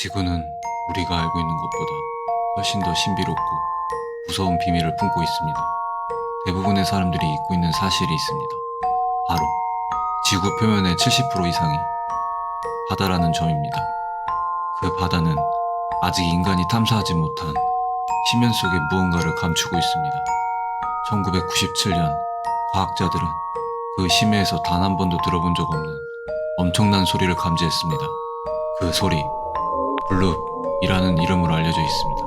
지구는 우리가 알고 있는 것보다 훨씬 더 신비롭고 무서운 비밀을 품고 있습니다. 대부분의 사람들이 잊고 있는 사실이 있습니다. 바로 지구 표면의 70% 이상이 바다라는 점입니다. 그 바다는 아직 인간이 탐사하지 못한 심연 속에 무언가를 감추고 있습니다. 1997년 과학자들은 그 심해에서 단 한 번도 들어본 적 없는 엄청난 소리를 감지했습니다. 그 소리, 블룹이라는 이름으로 알려져 있습니다.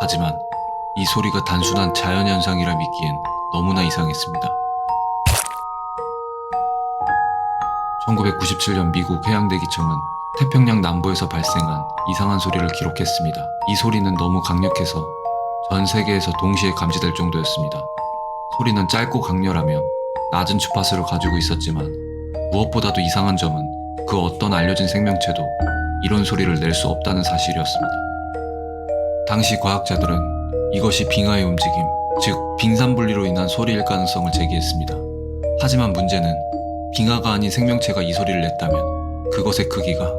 하지만 이 소리가 단순한 자연현상이라 믿기엔 너무나 이상했습니다. 1997년 미국 해양대기청은 태평양 남부에서 발생한 이상한 소리를 기록했습니다. 이 소리는 너무 강력해서 전 세계에서 동시에 감지될 정도였습니다. 소리는 짧고 강렬하며 낮은 주파수를 가지고 있었지만 무엇보다도 이상한 점은 그 어떤 알려진 생명체도 이런 소리를 낼 수 없다는 사실이었습니다. 당시 과학자들은 이것이 빙하의 움직임, 즉 빙산분리로 인한 소리일 가능성을 제기했습니다. 하지만 문제는 빙하가 아닌 생명체가 이 소리를 냈다면 그것의 크기가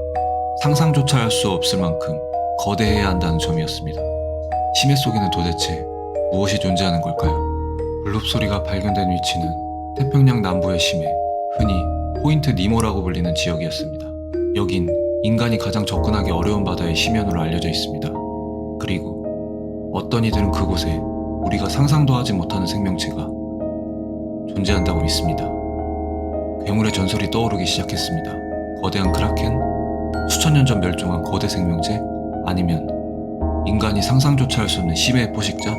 상상조차 할 수 없을 만큼 거대해야 한다는 점이었습니다. 심해 속에는 도대체 무엇이 존재하는 걸까요? 블룹 소리가 발견된 위치는 태평양 남부의 심해, 흔히 포인트 니모라고 불리는 지역이었습니다. 여긴 인간이 가장 접근하기 어려운 바다의 심연으로 알려져 있습니다. 그리고 어떤 이들은 그곳에 우리가 상상도 하지 못하는 생명체가 존재한다고 믿습니다. 괴물의 전설이 떠오르기 시작했습니다. 거대한 크라켄? 수천 년 전 멸종한 거대 생명체? 아니면 인간이 상상조차 할 수 없는 심해의 포식자?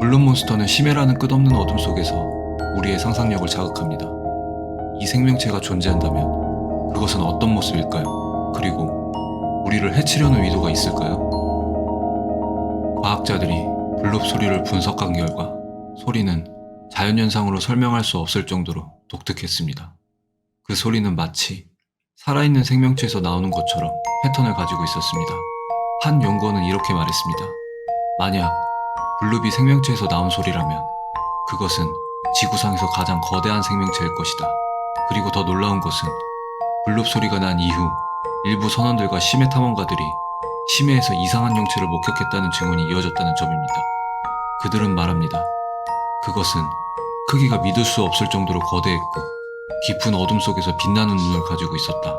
블룸 몬스터는 심해라는 끝없는 어둠 속에서 우리의 상상력을 자극합니다. 이 생명체가 존재한다면 그것은 어떤 모습일까요? 그리고 우리를 해치려는 의도가 있을까요? 과학자들이 블룹 소리를 분석한 결과 소리는 자연현상으로 설명할 수 없을 정도로 독특했습니다. 그 소리는 마치 살아있는 생명체에서 나오는 것처럼 패턴을 가지고 있었습니다. 한 연구원은 이렇게 말했습니다. 만약 블룹이 생명체에서 나온 소리라면 그것은 지구상에서 가장 거대한 생명체일 것이다. 그리고 더 놀라운 것은 블룹 소리가 난 이후 일부 선원들과 심해 탐험가들이 심해에서 이상한 형체를 목격했다는 증언이 이어졌다는 점입니다. 그들은 말합니다. 그것은 크기가 믿을 수 없을 정도로 거대했고 깊은 어둠 속에서 빛나는 눈을 가지고 있었다.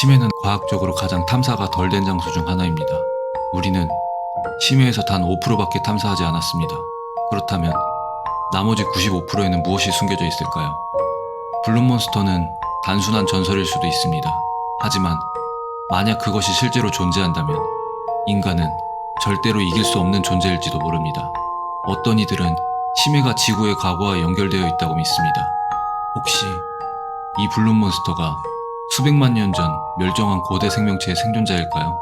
심해는 과학적으로 가장 탐사가 덜 된 장소 중 하나입니다. 우리는 심해에서 단 5%밖에 탐사하지 않았습니다. 그렇다면 나머지 95%에는 무엇이 숨겨져 있을까요? 블룸몬스터는 단순한 전설일 수도 있습니다. 하지만 만약 그것이 실제로 존재한다면 인간은 절대로 이길 수 없는 존재일지도 모릅니다. 어떤 이들은 심해가 지구의 과거와 연결되어 있다고 믿습니다. 혹시 이 블룸몬스터가 수백만 년 전 멸종한 고대 생명체의 생존자일까요?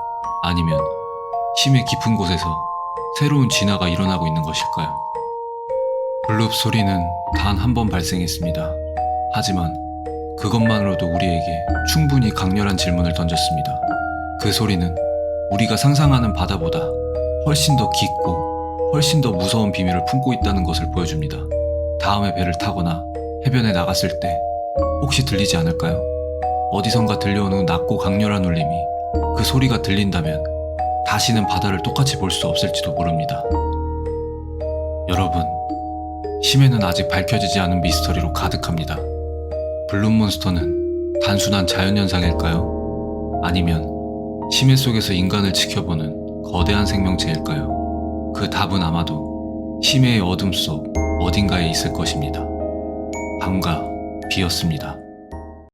아니면 심해 깊은 곳에서 새로운 진화가 일어나고 있는 것일까요? 블룹 소리는 단 한 번 발생했습니다. 하지만 그것만으로도 우리에게 충분히 강렬한 질문을 던졌습니다. 그 소리는 우리가 상상하는 바다보다 훨씬 더 깊고 훨씬 더 무서운 비밀을 품고 있다는 것을 보여줍니다. 다음에 배를 타거나 해변에 나갔을 때 혹시 들리지 않을까요? 어디선가 들려오는 낮고 강렬한 울림이 그 소리가 들린다면 다시는 바다를 똑같이 볼 수 없을지도 모릅니다. 여러분, 심해는 아직 밝혀지지 않은 미스터리로 가득합니다. 블룸몬스터는 단순한 자연현상일까요? 아니면 심해 속에서 인간을 지켜보는 거대한 생명체일까요? 그 답은 아마도 심해의 어둠 속 어딘가에 있을 것입니다. 밤과 비였습니다.